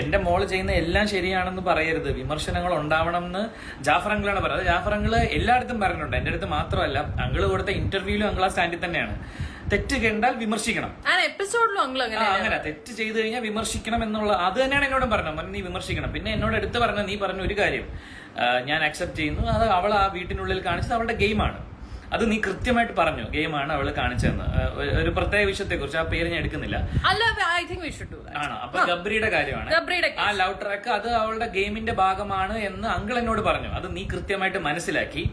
എന്റെ മോൾ ചെയ്യുന്ന എല്ലാം ശരിയാണെന്ന് പറയരുത്. വിമർശനങ്ങൾ ഉണ്ടാവണം എന്ന് ജാഫർ അങ്കിളാണ് പറയുന്നത്. ജാഫർ അങ്കിൾ എല്ലായിടത്തും പറഞ്ഞിട്ടുണ്ട്. എന്റെ അടുത്ത് മാത്രമല്ല അങ്കിൾ കൊടുത്ത ഇന്റർവ്യൂലും അങ്കിൾ ആ സ്റ്റാൻഡിൽ തന്നെയാണ്. തെറ്റ് കണ്ടാൽ വിമർശിക്കണം. എപ്പിസോഡിലും അങ്ങനെ. തെറ്റ് ചെയ്തു കഴിഞ്ഞാൽ വിമർശിക്കണം എന്നുള്ള അത് തന്നെയാണ് എന്നോടും പറഞ്ഞത്. നീ വിമർശിക്കണം. പിന്നെ എന്നോട് എടുത്ത് പറഞ്ഞ നീ പറഞ്ഞ ഒരു കാര്യം. ഞാൻ അക്സെപ്റ്റ് ചെയ്യുന്നു. അത് അവൾ ആ വീട്ടിനുള്ളിൽ കാണിച്ചത് അവളുടെ ഗെയിമാണ് അത് നീ കൃത്യമായിട്ട് പറഞ്ഞു ഗെയിമാണ് അവൾ കാണിച്ചതെന്ന്. ഒരു- പ്രത്യേക വിഷയത്തെ കുറിച്ച് ആ പേര് ഞാൻ എടുക്കുന്നില്ല. ആണോ? അപ്പൊ ഗബ്രിയുടെ കാര്യമാണ്. ആ ലവ് ട്രാക്ക് അത് അവളുടെ ഗെയിമിന്റെ ഭാഗമാണ് എന്ന് അങ്കിൾ എന്നോട് പറഞ്ഞു. അത് നീ കൃത്യമായിട്ട് മനസ്സിലാക്കി.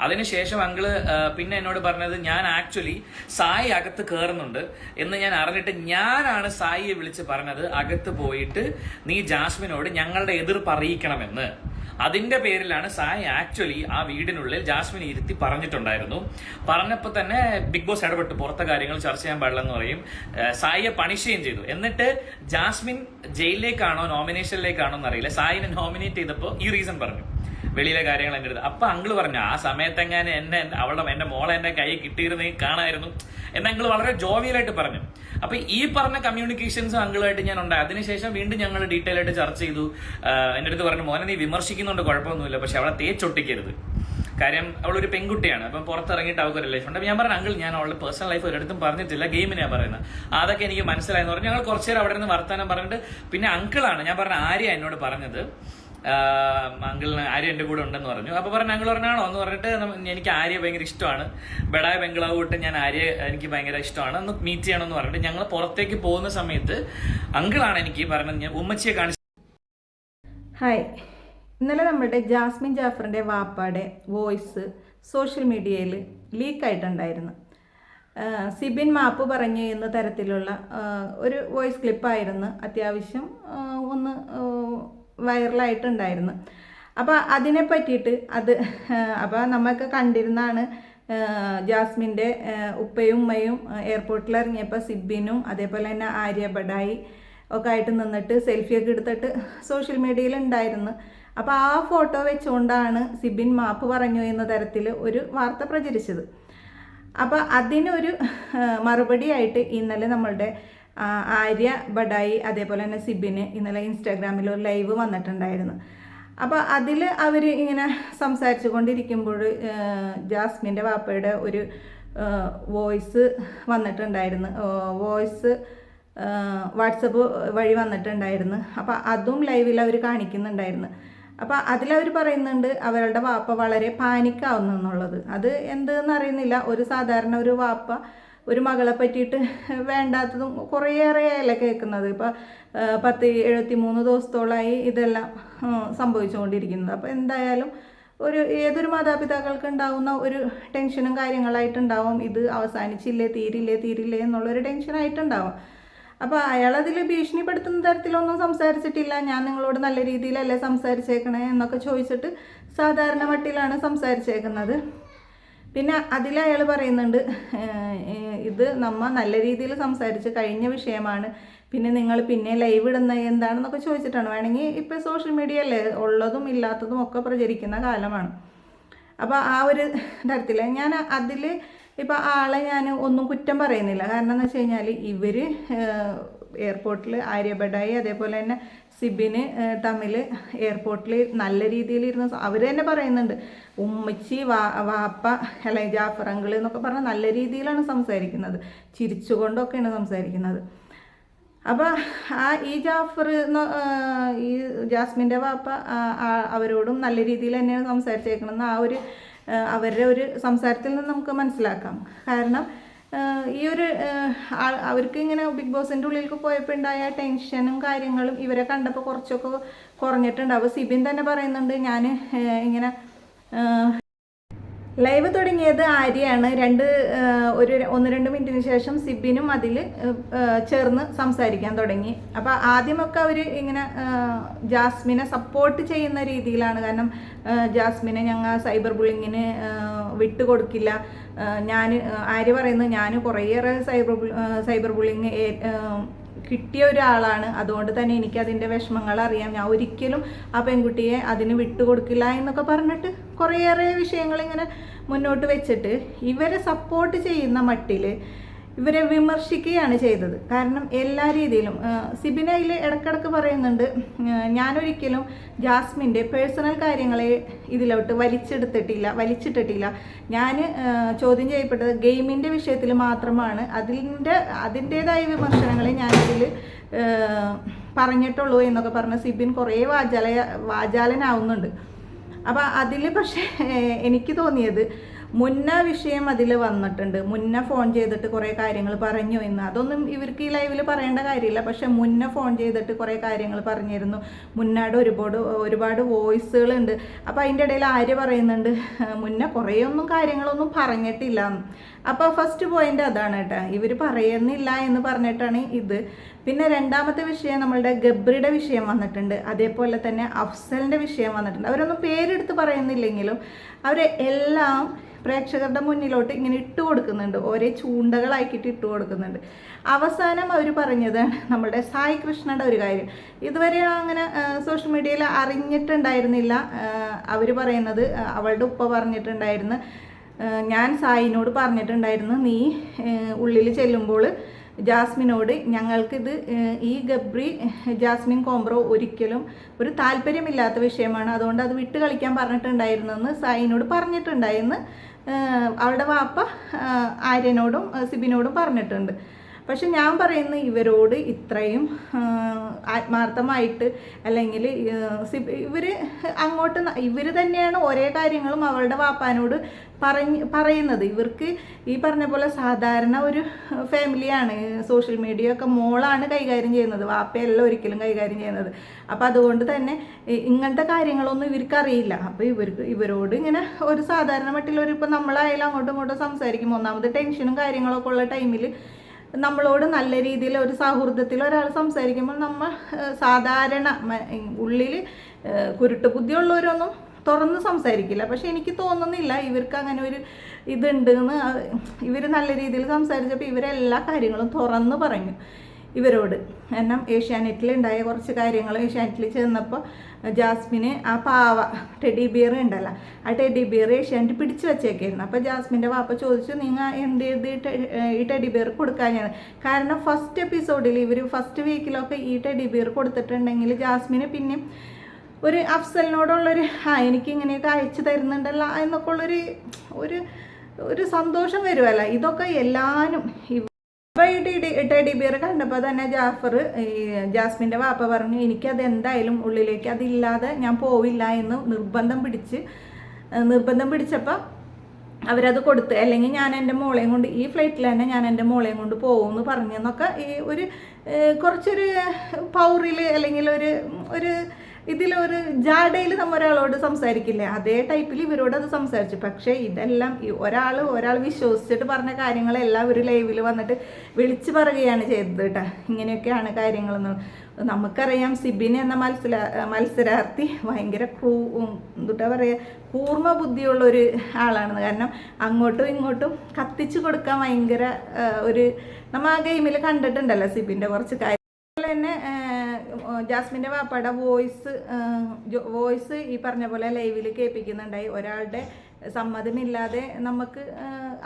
അതിനുശേഷം അങ്കിൾ പിന്നെ എന്നോട് പറഞ്ഞത് ഞാൻ ആക്ച്വലി സായി അകത്ത് കയറുന്നുണ്ട് എന്ന് ഞാൻ അറിഞ്ഞിട്ട് ഞാനാണ് സായിയെ വിളിച്ച് പറഞ്ഞത് അകത്ത് പോയിട്ട് നീ ജാസ്മിനോട് ഞങ്ങളുടെ എതിർപ്പ് അറിയിക്കണമെന്ന്. അതിന്റെ പേരിലാണ് സായ് ആക്ച്വലി ആ വീടിനുള്ളിൽ ജാസ്മിൻ ഇരുത്തി പറഞ്ഞിട്ടുണ്ടായിരുന്നു. പറഞ്ഞപ്പോൾ തന്നെ ബിഗ് ബോസ് ഇടപെട്ട്. പുറത്തെ കാര്യങ്ങൾ ചർച്ച ചെയ്യാൻ പാടില്ലെന്ന് പറയും. സായിയെ പണിഷ് ചെയ്യുകയും ചെയ്തു. എന്നിട്ട് ജാസ്മിൻ ജയിലിലേക്കാണോ നോമിനേഷനിലേക്കാണോ എന്നറിയില്ല. സായിനെ നോമിനേറ്റ് ചെയ്തപ്പോൾ ഈ റീസൺ പറഞ്ഞു. വെളിയിലെ കാര്യങ്ങൾ എന്റെ അടുത്ത്. അപ്പൊ അങ്കിൾ പറഞ്ഞു ആ സമയത്തെങ്ങാനും എന്നെ അവളുടെ എന്റെ മോളെ എന്റെ കൈ കിട്ടിയിരുന്നെങ്കിൽ കാണായിരുന്നു. എന്ന് അങ്കിൾ വളരെ ജോവിയലായിട്ട് പറഞ്ഞു. അപ്പൊ ഈ പറഞ്ഞ കമ്മ്യൂണിക്കേഷൻസ് അങ്കിളുമായിട്ട് ഞാൻ ഉണ്ടായി. അതിനുശേഷം വീണ്ടും ഞങ്ങൾ ഡീറ്റെയിൽ ആയിട്ട് ചർച്ച ചെയ്തു. എന്റെ അടുത്ത് പറഞ്ഞു മോനെ നീ വിമർശിക്കുന്നുണ്ട് കുഴപ്പമൊന്നുമില്ല. പക്ഷെ അവളെ തേച്ചൊട്ടിക്കരുത്. കാര്യം അവളൊരു പെൺകുട്ടിയാണ്. അപ്പം പുറത്തിറങ്ങിയിട്ട് അവൾക്ക് ഒരു ലൈഫ് ഉണ്ട്. ഞാൻ പറഞ്ഞു അങ്കിൾ ഞാൻ അവളുടെ പേഴ്സണൽ ലൈഫ് ഒരിടത്തും പറഞ്ഞിട്ടില്ല. ഗെയിമിനാണ് പറയുന്നത്. അതൊക്കെ എനിക്ക് മനസ്സിലായെന്ന് പറഞ്ഞു. ഞങ്ങൾ കുറച്ചു നേരം അവിടെ നിന്ന് വർത്താനം പറഞ്ഞിട്ട് പിന്നെ അങ്കിളാണ്. ഞാൻ പറഞ്ഞ ആര്യ എന്നോട് പറഞ്ഞത് അങ്കിളിന് ആര്യ എന്റെ കൂടെ ഉണ്ടെന്ന് പറഞ്ഞു. അപ്പൊ പറഞ്ഞു അങ്കിൾ പറഞ്ഞാണോ എന്ന് പറഞ്ഞിട്ട് എനിക്ക് ആര്യ ഭയങ്കര ഇഷ്ടമാണ്. ബെഡായ ബംഗ്ലാവ് വിട്ട് ഞാൻ ആര്യ എനിക്ക് ഭയങ്കര ഇഷ്ടമാണ്. ഒന്ന് മീറ്റ് ചെയ്യണം എന്ന് പറഞ്ഞിട്ട് ഞങ്ങൾ പുറത്തേക്ക് പോകുന്ന സമയത്ത് അങ്കിളാണ് എനിക്ക് പറഞ്ഞത് ഞാൻ ഉമ്മച്ചിയെ കാണിച്ചു ഹായ് ഇന്നലെ നമ്മുടെ ജാസ്മിൻ ജാഫറിന്റെ വാപ്പാടെ വോയിസ് സോഷ്യൽ മീഡിയയിൽ ലീക്കായിട്ടുണ്ടായിരുന്നു ആയിട്ടുണ്ടായിരുന്നു. സിബിൻ മാപ്പ് പറഞ്ഞു എന്ന തരത്തിലുള്ള ഒരു വോയിസ് ക്ലിപ്പായിരുന്നു അത്യാവശ്യം ഒന്ന് വൈറലായിട്ടുണ്ടായിരുന്നു. അപ്പോൾ അതിനെ പറ്റിയിട്ട് അത് അപ്പോൾ നമ്മൾക്ക് കണ്ടിരുന്നാണ് ജാസ്മിന്റെ ഉപ്പയും ഉമ്മയും എയർപോർട്ടിൽ ഇറങ്ങിയപ്പോൾ സിബിനും അതേപോലെ തന്നെ ആര്യ ബഡായി ഒക്കെ ആയിട്ട് നിന്നിട്ട് സെൽഫിയൊക്കെ എടുത്തിട്ട് സോഷ്യൽ മീഡിയയിൽ ഉണ്ടായിരുന്നു. അപ്പോൾ ആ ഫോട്ടോ വെച്ചുകൊണ്ടാണ് സിബിൻ മാപ്പ് പറഞ്ഞു എന്ന തരത്തിൽ ഒരു വാർത്ത പ്രചരിച്ചത്. അപ്പോൾ അതിനൊരു മറുപടിയായിട്ട് ഇന്നലെ നമ്മളുടെ ആര്യ ബഡായി അതേപോലെ തന്നെ സിബിന് ഇന്നലെ ഇൻസ്റ്റാഗ്രാമിൽ ഒരു ലൈവ് വന്നിട്ടുണ്ടായിരുന്നു. അപ്പോൾ അതിൽ അവർ ഇങ്ങനെ സംസാരിച്ചു കൊണ്ടിരിക്കുമ്പോൾ ജാസ്മിന്റെ വാപ്പയുടെ ഒരു വോയിസ് വന്നിട്ടുണ്ടായിരുന്നു. വോയിസ് വാട്സപ്പ് വഴി വന്നിട്ടുണ്ടായിരുന്നു. അപ്പോൾ അതും ലൈവിൽ അവർ കാണിക്കുന്നുണ്ടായിരുന്നു. അപ്പോൾ അതിലവർ പറയുന്നുണ്ട് അവരുടെ വാപ്പ വളരെ പാനിക്കാവുന്നു എന്നുള്ളത്. അത് എന്തെന്ന് അറിയുന്നില്ല. ഒരു സാധാരണ ഒരു വാപ്പ ഒരു മകളെ പറ്റിയിട്ട് വേണ്ടാത്തതും കുറേയേറെയല്ല കേൾക്കുന്നത്. ഇപ്പോൾ പത്ത് എഴുപത്തി മൂന്ന് ദിവസത്തോളമായി ഇതെല്ലാം സംഭവിച്ചുകൊണ്ടിരിക്കുന്നത്. അപ്പോൾ എന്തായാലും ഒരു ഏതൊരു മാതാപിതാക്കൾക്ക് ഉണ്ടാവുന്ന ഒരു ടെൻഷനും കാര്യങ്ങളായിട്ടുണ്ടാവും. ഇത് അവസാനിച്ചില്ലേ തീരില്ലേ തീരില്ലേ എന്നുള്ളൊരു ടെൻഷനായിട്ടുണ്ടാവും. അപ്പോൾ അയാളതിൽ ഭീഷണിപ്പെടുത്തുന്ന തരത്തിലൊന്നും സംസാരിച്ചിട്ടില്ല. ഞാൻ നിങ്ങളോട് നല്ല രീതിയിലല്ലേ സംസാരിച്ചേക്കണേ എന്നൊക്കെ ചോദിച്ചിട്ട് സാധാരണ മട്ടിലാണ് സംസാരിച്ചേക്കുന്നത്. പിന്നെ അതിൽ അയാൾ പറയുന്നുണ്ട് ഇത് നമ്മ നല്ല രീതിയിൽ സംസാരിച്ച് കഴിഞ്ഞ വിഷയമാണ്. പിന്നെ നിങ്ങൾ പിന്നെ ലൈവ് ഇടുന്ന എന്താണെന്നൊക്കെ ചോദിച്ചിട്ടാണ്. വേണമെങ്കിൽ ഇപ്പോൾ സോഷ്യൽ മീഡിയ അല്ലേ ഉള്ളതും ഇല്ലാത്തതും ഒക്കെ പ്രചരിക്കുന്ന കാലമാണ്. അപ്പോൾ ആ ഒരു തരത്തിൽ ഞാൻ അതിൽ ഇപ്പോൾ ആളെ ഞാൻ ഒന്നും കുറ്റം പറയുന്നില്ല. കാരണം എന്ന് വെച്ച് കഴിഞ്ഞാൽ ഇവർ എയർപോർട്ടിൽ ആര്യബഡായി അതേപോലെ തന്നെ സിബിന് തമ്മിൽ എയർപോർട്ടിൽ നല്ല രീതിയിൽ ഇരുന്ന അവർ തന്നെ പറയുന്നുണ്ട്. ഉമ്മച്ചി വാ വാപ്പ അല്ലെ ജാഫർ എന്നൊക്കെ പറഞ്ഞാൽ നല്ല രീതിയിലാണ് സംസാരിക്കുന്നത്. ചിരിച്ചുകൊണ്ടൊക്കെയാണ് സംസാരിക്കുന്നത്. അപ്പോൾ ആ ഈ ജാഫർ ഈ ജാസ്മിന്റെ വാപ്പ അവരോടും നല്ല രീതിയിൽ തന്നെയാണ് സംസാരിച്ചേക്കണമെന്ന് ആ ഒരു അവരുടെ ഒരു സംസാരത്തിൽ നിന്ന് നമുക്ക് മനസ്സിലാക്കാം. കാരണം ഈ ഒരു അവർക്ക് ഇങ്ങനെ ബിഗ് ബോസിന്റെ ഉള്ളിലേക്ക് പോയപ്പോൾ ഉണ്ടായ ടെൻഷനും കാര്യങ്ങളും ഇവരെ കണ്ടപ്പോൾ കുറച്ചൊക്കെ കുറഞ്ഞിട്ടുണ്ട്. അപ്പോൾ സിബിൻ തന്നെ പറയുന്നുണ്ട് ഞാൻ ഇങ്ങനെ ലൈവ് തുടങ്ങിയത് ആര്യയാണ് രണ്ട് ഒരു ഒന്ന് രണ്ട് മിനിറ്റിന് ശേഷം സിബിനും അതിൽ ചേർന്ന് സംസാരിക്കാൻ തുടങ്ങി. അപ്പോൾ ആദ്യമൊക്കെ അവർ ഇങ്ങനെ ജാസ്മിനെ സപ്പോർട്ട് ചെയ്യുന്ന രീതിയിലാണ്. കാരണം ജാസ്മിനെ ഞങ്ങൾ സൈബർ ബുള്ളിങ്ങിന് വിട്ടുകൊടുക്കില്ല. ഞാൻ ആര്യ പറയുന്നത് ഞാൻ കുറേയേറെ സൈബർ സൈബർ ബുള്ളിങ് കിട്ടിയ ഒരാളാണ്. അതുകൊണ്ട് തന്നെ എനിക്ക് അതിന്റെ വിഷമങ്ങൾ അറിയാം. ഞാൻ ഒരിക്കലും ആ പെൺകുട്ടിയെ അതിന് വിട്ടുകൊടുക്കില്ല എന്നൊക്കെ പറഞ്ഞിട്ട് കുറേയേറെ വിഷയങ്ങൾ ഇങ്ങനെ മുന്നോട്ട് വെച്ചിട്ട് ഇവരെ സപ്പോർട്ട് ചെയ്യുന്ന മട്ടിൽ ഇവരെ വിമർശിക്കുകയാണ് ചെയ്തത്. കാരണം എല്ലാ രീതിയിലും സിബിനയിൽ ഇടക്കിടക്ക് പറയുന്നുണ്ട് ഞാനൊരിക്കലും ജാസ്മിന്റെ പേഴ്സണൽ കാര്യങ്ങളെ ഇതിലോട്ട് വലിച്ചെടുത്തിട്ടില്ല വലിച്ചിട്ടിട്ടില്ല. ഞാൻ ചോദ്യം ചെയ്യപ്പെട്ടത് ഗെയിമിന്റെ വിഷയത്തിൽ മാത്രമാണ്. അതിന്റെ അതിന്റേതായ വിമർശനങ്ങളെ ഞാനതിൽ പറഞ്ഞിട്ടുള്ളൂ എന്നൊക്കെ പറഞ്ഞ് സിബിൻ കുറേ വാചാല വാചാലനാവുന്നുണ്ട്. അപ്പം അതിൽ പക്ഷേ എനിക്ക് തോന്നിയത് മുന്ന വിഷയം അതിൽ വന്നിട്ടുണ്ട്. മുന്ന ഫോൺ ചെയ്തിട്ട് കുറേ കാര്യങ്ങൾ പറഞ്ഞു എന്ന്. അതൊന്നും ഇവർക്ക് ഈ ലൈവിൽ പറയേണ്ട കാര്യമില്ല. പക്ഷെ മുന്ന ഫോൺ ചെയ്തിട്ട് കുറേ കാര്യങ്ങൾ പറഞ്ഞിരുന്നു. മുന്നാട് ഒരുപാട് ഒരുപാട് വോയിസുകളുണ്ട് അപ്പോൾ അതിന്റെ ഇടയിൽ ആര് പറയുന്നുണ്ട്? മുന്ന കുറേയൊന്നും കാര്യങ്ങളൊന്നും പറഞ്ഞിട്ടില്ല. അപ്പോൾ ഫസ്റ്റ് പോയിന്റ് അതാണ് കേട്ടോ ഇവർ പറയുന്നില്ല എന്ന് പറഞ്ഞിട്ടാണ് ഇത്. പിന്നെ രണ്ടാമത്തെ വിഷയം നമ്മളുടെ ഗബ്രിയുടെ വിഷയം വന്നിട്ടുണ്ട്. അതേപോലെ തന്നെ അഫ്സലിന്റെ വിഷയം വന്നിട്ടുണ്ട്. അവരൊന്നും പേരെടുത്ത് പറയുന്നില്ലെങ്കിലും അവരെ എല്ലാം പ്രേക്ഷകരുടെ മുന്നിലോട്ട് ഇങ്ങനെ ഇട്ട് കൊടുക്കുന്നുണ്ട്. ഓരോ ചൂണ്ടകളാക്കിയിട്ട് ഇട്ട് കൊടുക്കുന്നുണ്ട്. അവസാനം അവർ പറഞ്ഞതാണ് നമ്മുടെ സായി കൃഷ്ണയുടെ ഒരു കാര്യം. ഇതുവരെ അങ്ങനെ സോഷ്യൽ മീഡിയയിൽ അറിഞ്ഞിട്ടുണ്ടായിരുന്നില്ല. അവർ പറയുന്നത് അവളുടെ ഉപ്പ പറഞ്ഞിട്ടുണ്ടായിരുന്നു. ഞാൻ സായിനോട് പറഞ്ഞിട്ടുണ്ടായിരുന്നു നീ ഉള്ളിൽ ചെല്ലുമ്പോൾ ജാസ്മിനോട് ഞങ്ങൾക്കിത് ഈ ഗബ്രി ജാസ്മിൻ കോംബ്രോ ഒരിക്കലും ഒരു താല്പര്യമില്ലാത്ത വിഷയമാണ്. അതുകൊണ്ട് അത് വിട്ട് കളിക്കാൻ പറഞ്ഞിട്ടുണ്ടായിരുന്നെന്ന് സായിനോട് പറഞ്ഞിട്ടുണ്ടായിരുന്നു. അവളുടെ വാപ്പ ആര്യനോടും സിബിനോടും പറഞ്ഞിട്ടുണ്ട്. പക്ഷെ ഞാൻ പറയുന്ന ഇവരോട് ഇത്രയും ആത്മാർത്ഥമായിട്ട് അല്ലെങ്കിൽ ഇവർ അങ്ങോട്ട് ഇവർ തന്നെയാണ് ഒരേ കാര്യങ്ങളും അവളുടെ വാപ്പാനോട് പറഞ്ഞ് പറയുന്നത്. ഇവർക്ക് ഈ പറഞ്ഞ പോലെ സാധാരണ ഒരു ഫാമിലിയാണ്. സോഷ്യൽ മീഡിയ ഒക്കെ മോളാണ് കൈകാര്യം ചെയ്യുന്നത്. വാപ്പയല്ല ഒരിക്കലും കൈകാര്യം ചെയ്യുന്നത്. അപ്പോൾ അതുകൊണ്ട് തന്നെ ഇങ്ങനത്തെ കാര്യങ്ങളൊന്നും ഇവർക്ക് അറിയില്ല അപ്പോൾ ഇവർക്ക് ഇവരോട് ഇങ്ങനെ ഒരു സാധാരണ മട്ടിലൊരു ഇപ്പം നമ്മളായാലും അങ്ങോട്ടും ഇങ്ങോട്ടും സംസാരിക്കും. ഒന്നാമത് ടെൻഷനും കാര്യങ്ങളൊക്കെ ഉള്ള ടൈമിൽ നമ്മളോട് നല്ല രീതിയിൽ ഒരു സൗഹൃദത്തിൽ ഒരാൾ സംസാരിക്കുമ്പോൾ നമ്മൾ സാധാരണ ഉള്ളിൽ കുരുട്ട് ബുദ്ധിയുള്ളവരൊന്നും തുറന്ന് സംസാരിക്കില്ല. പക്ഷെ എനിക്ക് തോന്നുന്നില്ല ഇവർക്ക് അങ്ങനെ ഒരു ഇതുണ്ട് എന്ന് ഇവർ നല്ല രീതിയിൽ സംസാരിച്ചപ്പോൾ ഇവരെല്ലാ കാര്യങ്ങളും തുറന്ന് പറഞ്ഞു ഇവരോട്. കാരണം ഏഷ്യാനെറ്റിൽ ഉണ്ടായ കുറച്ച് കാര്യങ്ങൾ ഏഷ്യാനെറ്റിൽ ചെന്നപ്പോൾ ജാസ്മിന് ആ പാവ ടെഡി ബിയർ ഉണ്ടല്ലോ. ആ ടെഡി ബിയർ ഏഷ്യാനെറ്റ് പിടിച്ചു വെച്ചേക്കായിരുന്നു. അപ്പോൾ ജാസ്മിന്റെ വാപ്പ ചോദിച്ചു നിങ്ങൾ എന്ത് ചെയ്ത് ഈ ടെഡി ബിയർ കൊടുക്കാനാണ് കാരണം ഫസ്റ്റ് എപ്പിസോഡിൽ ഇവർ ഫസ്റ്റ് വീക്കിലൊക്കെ ഈ ടെഡി ബിയർ കൊടുത്തിട്ടുണ്ടെങ്കിൽ ജാസ്മിന് പിന്നെ ഒരു അഫ്സലിനോടുള്ളൊരു ആ എനിക്ക് ഇങ്ങനെയൊക്കെ അയച്ചു തരുന്നുണ്ടല്ലോ എന്നൊക്കെ ഉള്ളൊരു ഒരു ഒരു സന്തോഷം വരുമല്ലോ ഇതൊക്കെ എല്ലാവരും അപ്പോൾ ഈ ടെഡി ടെഡി ബിയർ കണ്ടപ്പോൾ തന്നെ ജാഫർ ഈ ജാസ്മിന്റെ വാപ്പ പറഞ്ഞു എനിക്കത് എന്തായാലും ഉള്ളിലേക്ക് അതില്ലാതെ ഞാൻ പോവില്ല എന്ന് നിർബന്ധം പിടിച്ച് നിർബന്ധം പിടിച്ചപ്പോൾ അവരത് കൊടുത്ത് അല്ലെങ്കിൽ ഞാൻ എന്റെ മോളെയും കൊണ്ട് ഈ ഫ്ലൈറ്റിൽ തന്നെ ഞാൻ എന്റെ മോളെയും കൊണ്ട് പോകും എന്ന് പറഞ്ഞെന്നൊക്കെ ഈ ഒരു കുറച്ചൊരു പൗറിൽ അല്ലെങ്കിൽ ഒരു ഒരു ഇതിലൊരു ജാഡയിൽ നമ്മൾ ഒരാളോട് സംസാരിക്കില്ലേ? അതേ ടൈപ്പിൽ ഇവരോട് അത് സംസാരിച്ചു. പക്ഷേ ഇതെല്ലാം ഒരാൾ ഒരാൾ വിശ്വസിച്ചിട്ട് പറഞ്ഞ കാര്യങ്ങളെല്ലാം ഒരു ലൈവിൽ വന്നിട്ട് വിളിച്ചു പറയുകയാണ് ചെയ്തത് കേട്ടോ. ഇങ്ങനെയൊക്കെയാണ് കാര്യങ്ങളെന്ന്. നമുക്കറിയാം സിബിൻ എന്ന മത്സര മത്സരാർത്ഥി ഭയങ്കര ക്രൂ എന്തുട്ടാ പറയുക കൂർമ്മ ബുദ്ധിയുള്ള ഒരു ആളാണെന്ന്. കാരണം അങ്ങോട്ടും ഇങ്ങോട്ടും കത്തിച്ചു കൊടുക്കാൻ ഭയങ്കര ഒരു നമ്മൾ ആ ഗെയിമിൽ കണ്ടിട്ടുണ്ടല്ലോ സിബിന്റെ കുറച്ച് കാര്യം ജാസ്മിന്റെ വാപ്പയുടെ വോയിസ് വോയിസ് ഈ പറഞ്ഞ പോലെ ലൈവിൽ കേൾപ്പിക്കുന്നുണ്ടായി. ഒരാളുടെ സമ്മതമില്ലാതെ നമുക്ക്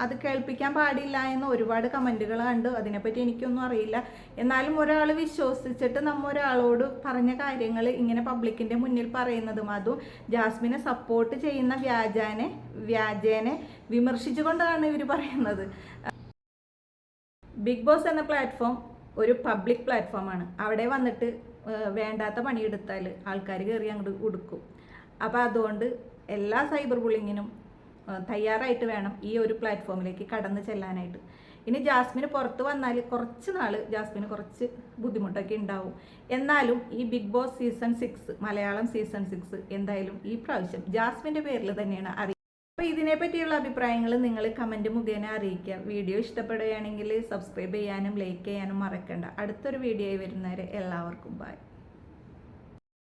അത് കേൾപ്പിക്കാൻ പാടില്ല എന്ന് ഒരുപാട് കമന്റുകൾ കണ്ടു. അതിനെപ്പറ്റി എനിക്കൊന്നും അറിയില്ല. എന്നാലും ഒരാൾ വിശ്വസിച്ചിട്ട് നമ്മ ഒരാളോട് പറഞ്ഞ കാര്യങ്ങൾ ഇങ്ങനെ പബ്ലിക്കിന്റെ മുന്നിൽ പറയുന്നതും അതും ജാസ്മിനെ സപ്പോർട്ട് ചെയ്യുന്ന വ്യാജാനെ വ്യാജേനെ വിമർശിച്ചുകൊണ്ടാണ് ഇവർ പറയുന്നത്. ബിഗ് ബോസ് എന്ന പ്ലാറ്റ്ഫോം ഒരു പബ്ലിക് പ്ലാറ്റ്ഫോമാണ്. അവിടെ വന്നിട്ട് വേണ്ടാത്ത പണിയെടുത്താൽ ആൾക്കാർ കയറി അങ്ങോട്ട് ഉടുക്കും. അപ്പോൾ അതുകൊണ്ട് എല്ലാ സൈബർ ബുള്ളിങ്ങിനും തയ്യാറായിട്ട് വേണം ഈ ഒരു പ്ലാറ്റ്ഫോമിലേക്ക് കടന്നു ചെല്ലാനായിട്ട്. ഇനി ജാസ്മിന് പുറത്ത് വന്നാൽ കുറച്ച് നാൾ ജാസ്മിന് കുറച്ച് ബുദ്ധിമുട്ടൊക്കെ ഉണ്ടാവും എന്നാലും ഈ Bigg Boss season six Malayalam season six എന്തായാലും ഈ പ്രാവശ്യം ജാസ്മിന്റെ പേരിൽ തന്നെയാണ് അറിയുന്നത് അപ്പോൾ ഇതിനെ പറ്റിയുള്ള അഭിപ്രായങ്ങൾ നിങ്ങൾ കമന്റ് മുഖേന അറിയിക്കുക. വീഡിയോ ഇഷ്ടപ്പെടുകയാണെങ്കിൽ സബ്സ്ക്രൈബ് ചെയ്യാനും ലൈക്ക് ചെയ്യാനും മറക്കണ്ട. അടുത്തൊരു വീഡിയോ വരുന്നവരെ എല്ലാവർക്കും ബൈ